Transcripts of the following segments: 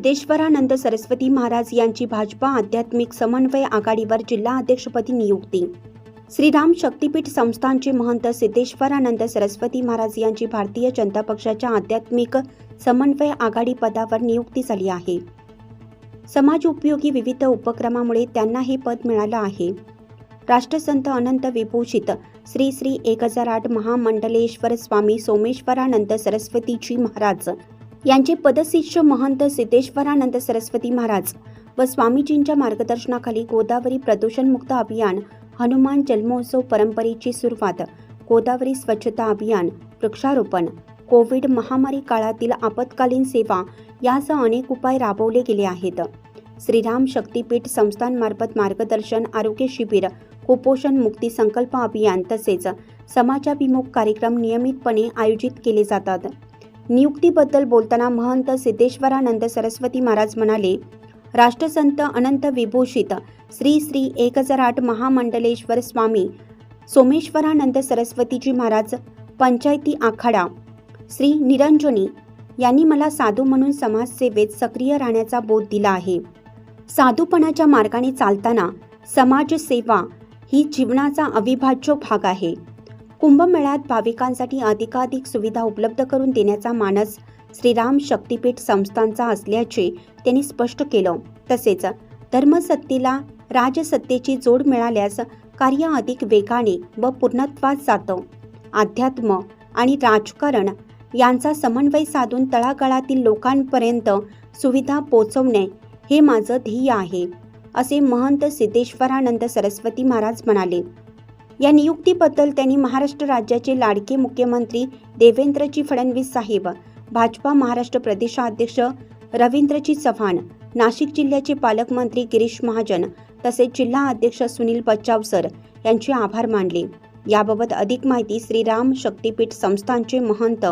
सिद्धेश्वरानंद सरस्वती महाराज यांची भाजपा आध्यात्मिक समन्वय आघाडीवर जिल्हा अध्यक्षपदी नियुक्ती. श्रीराम शक्तीपीठ संस्थानचे महंत सिद्धेश्वरानंद सरस्वती महाराज यांची भारतीय जनता पक्षाच्या आध्यात्मिक समन्वय आघाडी पदावर नियुक्ती झाली आहे. समाज उपयोगी विविध उपक्रमामुळे त्यांना हे पद मिळालं आहे. राष्ट्रसंत अनंत विभूषित श्री श्री एक हजार आठ महामंडलेश्वर स्वामी सोमेश्वरानंद सरस्वतीजी महाराज यांचे पदशिष्य महंत सिद्धेश्वरानंद सरस्वती महाराज व स्वामीजींच्या मार्गदर्शनाखाली गोदावरी प्रदूषणमुक्त अभियान हनुमान जन्मोत्सव परंपरेची सुरुवात गोदावरी स्वच्छता अभियान वृक्षारोपण कोविड महामारी काळातील आपत्कालीन सेवा यासह अनेक उपाय राबवले गेले आहेत. श्रीराम शक्तीपीठ संस्थांमार्फत मार्गदर्शन आरोग्य शिबिर कुपोषण मुक्ती संकल्प अभियान तसेच समाजाभिमुख कार्यक्रम नियमितपणे आयोजित केले जातात. नियुक्तीबद्दल बोलताना महंत सिद्धेश्वरानंद सरस्वती महाराज म्हणाले राष्ट्रसंत अनंत विभूषित श्री श्री एक हजार आठ महामंडलेश्वर स्वामी सोमेश्वरानंद सरस्वतीजी महाराज पंचायती आखाडा श्री निरंजनी यांनी मला साधू म्हणून समाजसेवेत सक्रिय राहण्याचा बोध दिला आहे. साधूपणाच्या मार्गाने चालताना समाजसेवा ही जीवनाचा अविभाज्य भाग आहे. कुंभमेळ्यात भाविकांसाठी अधिकाधिक सुविधा उपलब्ध करून देण्याचा मानस श्रीराम शक्तीपीठ संस्थांचा असल्याचे त्यांनी स्पष्ट केलं. तसेच धर्मसत्तेला राजसत्तेची जोड मिळाल्यास कार्य अधिक वेगाने व पूर्णत्वात जातं. अध्यात्म आणि राजकारण यांचा समन्वय साधून तळागाळातील लोकांपर्यंत सुविधा पोचवणे हे माझं ध्येय आहे असे महंत सिद्धेश्वरानंद सरस्वती महाराज म्हणाले. या नियुक्तीबद्दल त्यांनी महाराष्ट्र राज्याचे लाडके मुख्यमंत्री देवेंद्रजी फडणवीस साहेब भाजपा महाराष्ट्र प्रदेशाध्यक्ष रवींद्रजी चव्हाण नाशिक जिल्ह्याचे पालकमंत्री गिरीश महाजन तसेच जिल्हा अध्यक्ष सुनील बच्चावसर यांचे आभार मानले. याबाबत अधिक माहिती श्रीराम शक्तीपीठ संस्थानचे महंत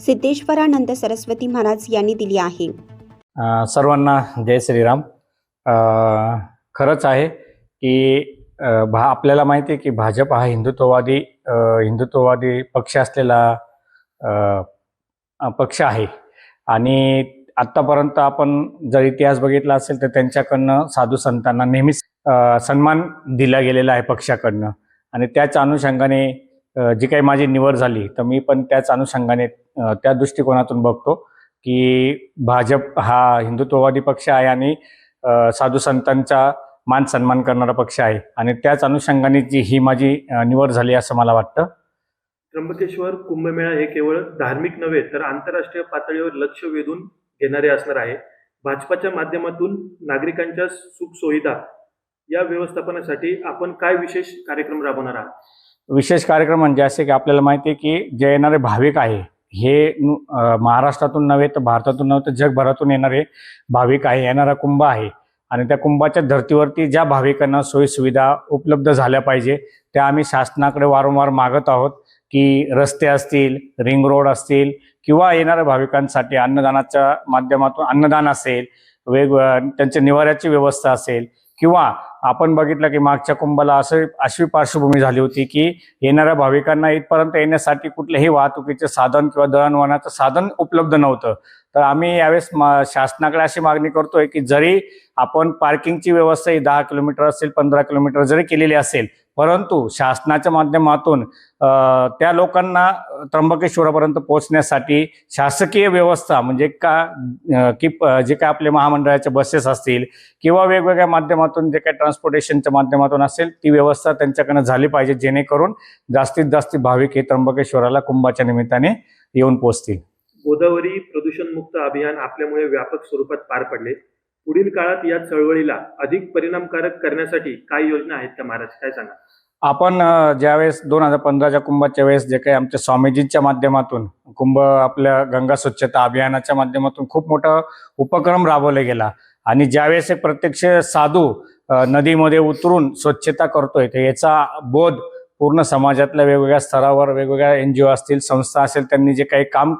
सिद्धेश्वरानंद सरस्वती महाराज यांनी दिली आहे. सर्वांना जय श्रीराम. खरंच आहे की भा आपल्याला माहिती आहे की भाजप हा हिंदुत्ववादी हिंदुत्ववादी पक्ष असलेला पक्ष आहे. आणि आत्तापर्यंत आपण जर इतिहास बघितला असेल तर त्यांच्याकडनं साधू संतांना नेहमीच सन्मान दिला गेलेला आहे पक्षाकडनं. आणि त्याच अनुषंगाने जी काही माझी निवड झाली तर मी पण त्याच अनुषंगाने त्या दृष्टिकोनातून बघतो की भाजप हा हिंदुत्ववादी पक्ष आहे आणि साधू संतांचा मान सन्मान करणारा पक्ष आहे. आणि त्याच अनुषंगाने जी ही माझी निवड झाली असं मला वाटतं. त्र्यंबकेश्वर कुंभमेळा हे केवळ धार्मिक नव्हे तर आंतरराष्ट्रीय पातळीवर लक्ष वेधून घेणारे असणार आहे. भाजपाच्या माध्यमातून नागरिकांच्या सुखसुविधा या व्यवस्थापनासाठी आपण काय विशेष कार्यक्रम राबवणार आहात? विशेष कार्यक्रम म्हणजे असे की आपल्याला माहिती आहे की जे येणारे भाविक आहे हे महाराष्ट्रातून नव्हे तर भारतातून नव्हे तर जगभरातून येणारे भाविक आहे येणारा कुंभ आहे. आणि त्या कुंभाच्या धर्तीवरती ज्या भाविकांना सोयीसुविधा उपलब्ध झाल्या पाहिजे त्या आम्ही शासनाकडे वारंवार मागत आहोत की रस्ते असतील रिंग रोड असतील किंवा येणाऱ्या भाविकांसाठी अन्नदानाच्या माध्यमातून अन्नदान असेल वेग त्यांच्या निवाऱ्याची व्यवस्था असेल किंवा आपण बघितलं की मागच्या कुंभाला असं अशी पार्श्वभूमी झाली होती की येणाऱ्या भाविकांना इथपर्यंत येण्यासाठी कुठलेही वाहतुकीचे साधन किंवा दळणवळणाचं साधन उपलब्ध नव्हतं. तर आम्ही यावेळेस मा- शासनाकडे अशी मागणी करतोय की जरी आपण पार्किंगची व्यवस्था ही दहा किलोमीटर असेल पंधरा किलोमीटर जरी केलेली असेल परंतु शासनाच्या माध्यमातून त्या लोकांना त्र्यंबकेश्वरापर्यंत पोहोचण्यासाठी शासकीय व्यवस्था म्हणजे का की जे काय आपले महामंडळाच्या बसेस असतील किंवा वेगवेगळ्या माध्यमातून जे काय ट्रान्सपोर्टेशनच्या माध्यमातून असेल ती व्यवस्था त्यांच्याकडनं झाली पाहिजे जेणेकरून जास्तीत जास्त भाविक हे त्र्यंबकेश्वराला कुंभाच्या निमित्ताने येऊन पोहोचतील. गोदावरी प्रदूषणमुक्त अभियान आपल्यामुळे व्यापक स्वरूपात पार पडले. पुढील काळात या चळवळीला अधिक परिणामकारक करण्यासाठी काय योजना आहेत का महाराज? काय सांगा? आपण ज्यावेळेस दोन हजार पंधराच्या कुंभाच्या वेळेस जे काही आमच्या स्वामीजींच्या माध्यमातून कुंभ आपल्या गंगा स्वच्छता अभियानाच्या माध्यमातून खूप मोठा उपक्रम राबवला गेला. आणि ज्यावेळेस एक प्रत्यक्ष साधू नदीमध्ये उतरून स्वच्छता करतोय तर याचा बोध पूर्ण समाजातल्या वेगवेगळ्या स्तरावर वेगवेगळ्या एन जी ओ असतील संस्था असेल त्यांनी जे काही काम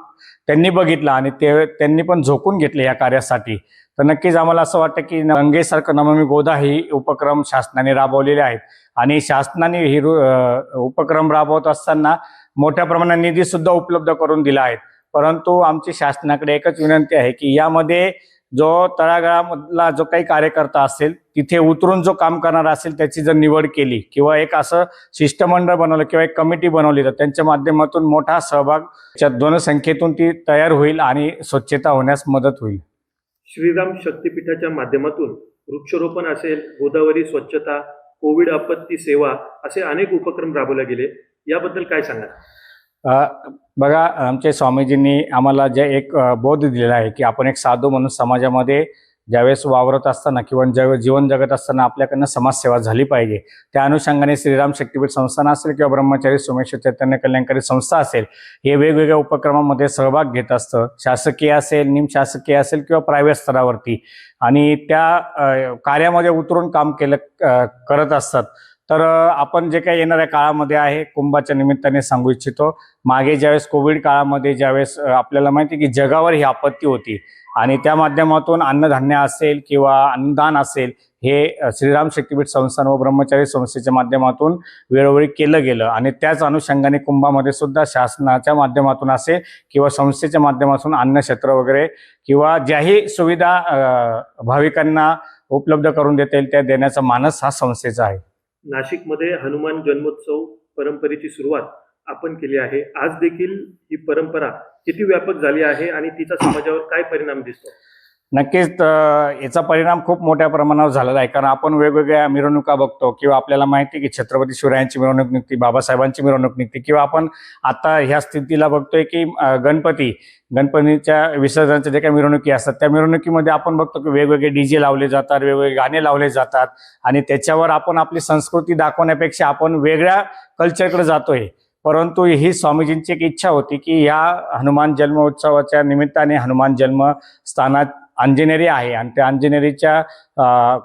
त्यांनी बघितलं आणि ते त्यांनी पण झोकून घेतले या कार्यासाठी. तर नक्कीच आम्हाला असं वाटतं की गंगेसारखं नमामी गोदा ही उपक्रम शासनाने राबवलेले आहेत. आणि शासनाने ही उपक्रम राबवत असताना मोठ्या प्रमाणात निधी सुद्धा उपलब्ध करून दिला आहे. परंतु आमची शासनाकडे एकच विनंती आहे की यामध्ये जो तळागाळामधला जो काही कार्यकर्ता असेल तिथे उतरून जो काम करणारा असेल त्याची जर निवड केली किंवा एक असं शिष्टमंडळ बनवलं किंवा एक कमिटी बनवली तर त्यांच्या माध्यमातून मोठा सहभाग च्या दोन संख्येतून ती तयार होईल आणि स्वच्छता होण्यास मदत होईल. श्रीराम शक्तीपीठाच्या माध्यमातून वृक्षारोपण असेल गोदावरी स्वच्छता कोविड आपत्ती सेवा असे अनेक उपक्रम राबवले गेले. याबद्दल काय सांगा बघा आमचे स्वामीजींनी आम्हाला जे एक बोध दिलेला आहे की आपण एक साधू म्हणून समाजामध्ये ज्यावेळेस वावरत असताना किंवा ज्यावेळेस जीवन जगत असताना आपल्याकडनं समाजसेवा झाली पाहिजे त्या अनुषंगाने श्रीराम शक्तीपीठ संस्थान असेल किंवा ब्रह्मचारी सोमेश्वर चैतन्य कल्याणकारी संस्था असेल हे वेगवेगळ्या उपक्रमामध्ये सहभाग घेत असतं. शासकीय असेल निमशासकीय असेल किंवा प्रायव्हेट स्तरावरती. आणि त्या कार्यामध्ये उतरून काम केलं करत असतात. तर आपण जे काही येणाऱ्या काळामध्ये आहे कुंभाच्या निमित्ताने सांगू इच्छितो. मागे ज्यावेळेस कोविड काळामध्ये ज्यावेळेस आपल्याला माहिती आहे की जगावर ही आपत्ती होती आणि त्या माध्यमातून अन्नधान्य असेल किंवा अन्नदान असेल हे श्रीराम शक्तीपीठ संस्थान व ब्रह्मचारी संस्थेच्या माध्यमातून वेळोवेळी केलं गेलं. आणि त्याच अनुषंगाने कुंभामध्ये सुद्धा शासनाच्या माध्यमातून असेल किंवा संस्थेच्या माध्यमातून अन्नक्षेत्र वगैरे किंवा ज्याही सुविधा भाविकांना उपलब्ध करून देता येईल त्या देण्याचा मानस हा संस्थेचा आहे. नाशिकमध्ये हनुमान जन्मोत्सव परंपरेची सुरुवात आपण केली आहे. आज देखील ही परंपरा किती व्यापक झाली आहे आणि तिचा समाजावर काय परिणाम दिसतो? नक्कीच याचा परिणाम खूप मोठ्या प्रमाणावर झालेला आहे. कारण आपण वेगवेगळ्या मिरवणुका बघतो किंवा आपल्याला माहिती आहे की छत्रपती शिवरायांची मिरवणूक निघते बाबासाहेबांची मिरवणूक निघते किंवा आपण आता ह्या स्थितीला बघतोय की गणपती गणपतीच्या विसर्जनाच्या जे काही मिरवणुकी असतात त्या मिरवणुकीमध्ये आपण बघतो की वेगवेगळे डीजे लावले जातात वेगवेगळे गाणे लावले जातात आणि त्याच्यावर आपण आपली संस्कृती दाखवण्यापेक्षा आपण वेगळ्या कल्चरकडे जातोय. परंतु ही स्वामीजींची एक इच्छा होती की या हनुमान जन्मोत्सवाच्या निमित्ताने हनुमान जन्म स्थानात अंजनेरी आहे. आणि त्या अंजनेरीच्या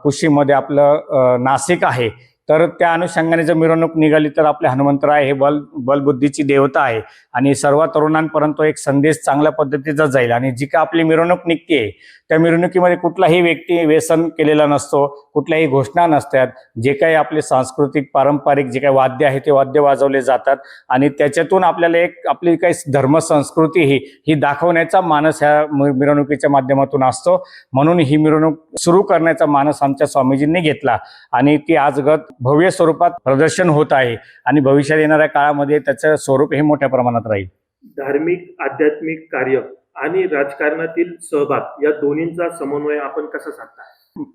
कुशीमध्ये आपलं नाशिक आहे. तर त्या अनुषंगाने जर मिरवणूक निघाली तर आपले हनुमंतराय हे बल बलबुद्धीची देवता आहे. आणि सर्व तरुणांपर्यंत एक संदेश चांगल्या पद्धतीचा जाईल. आणि जी का आपली मिरवणूक निघते त्या मिरवणुकीमध्ये कुठलाही व्यक्ती व्यसन केलेला नसतो कुठल्याही घोषणा नसतात. जे काही आपले सांस्कृतिक पारंपरिक जे काही वाद्य आहे ते वाद्य वाजवले जातात. आणि त्याच्यातून आपल्याला एक आपली काही धर्म संस्कृती ही ही दाखवण्याचा मानस ह्या मिरवणुकीच्या माध्यमातून असतो. म्हणून ही मिरवणूक सुरू करण्याचा मानस आमच्या स्वामीजींनी घेतला. आणि ती आजगत भव्य स्वरूपात प्रदर्शन होत आहे आणि भविष्यात येणाऱ्या काळामध्ये त्याचं स्वरूप हे मोठ्या प्रमाणात राहील. धार्मिक आध्यात्मिक कार्य आणि राजकारणातील सहभाग या दोन्हींचा समन्वय आपण कसा साधता?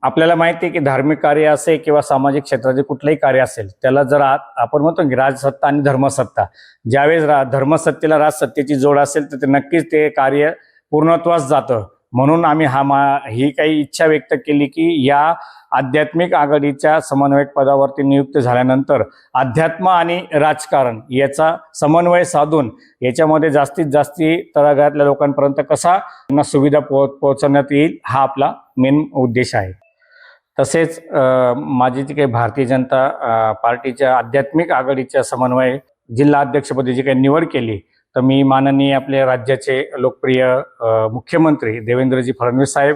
आपल्याला माहिती आहे की धार्मिक कार्य असेल किंवा सामाजिक क्षेत्राचे कुठलंही कार्य असेल त्याला जर आपण म्हणतो की राजसत्ता आणि धर्मसत्ता ज्यावेळेस रा धर्मसत्तेला राजसत्तेची जोड असेल तर ते नक्कीच ते कार्य पूर्णत्वास जातं. म्हणून आम्ही हा मा ही काही इच्छा व्यक्त केली की या आध्यात्मिक आघाडीच्या समन्वयक पदावरती नियुक्त झाल्यानंतर अध्यात्म आणि राजकारण याचा समन्वय साधून याच्यामध्ये जास्तीत जास्ती तळागाळातल्या लोकांपर्यंत कसा त्यांना सुविधा पो पोहोचवण्यात येईल हा आपला मेन उद्देश आहे. तसेच माझी जी काही भारतीय जनता पार्टीच्या आध्यात्मिक आघाडीच्या समन्वय जिल्हा अध्यक्षपदी जी काही निवड केली तर मी माननीय आपले राज्याचे लोकप्रिय मुख्यमंत्री देवेंद्रजी फडणवीस साहेब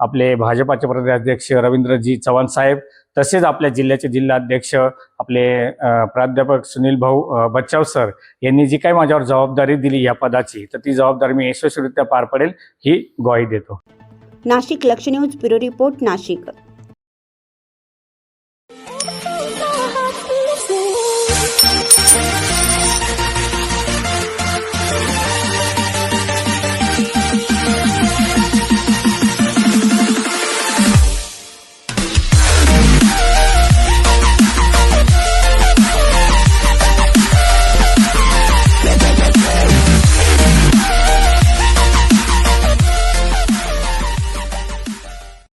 आपले भाजपाचे प्रदेशाध्यक्ष रवींद्रजी चव्हाण साहेब तसेच आपल्या जिल्ह्याचे जिल्हाध्यक्ष आपले प्राध्यापक सुनील भाऊ बच्चाव सर यांनी जी काही माझ्यावर जबाबदारी दिली या पदाची तर ती जबाबदारी मी यशस्वीरित्या पार पडेल ही ग्वाही देतो. नाशिक लक्ष न्यूज ब्युरो रिपोर्ट नाशिक.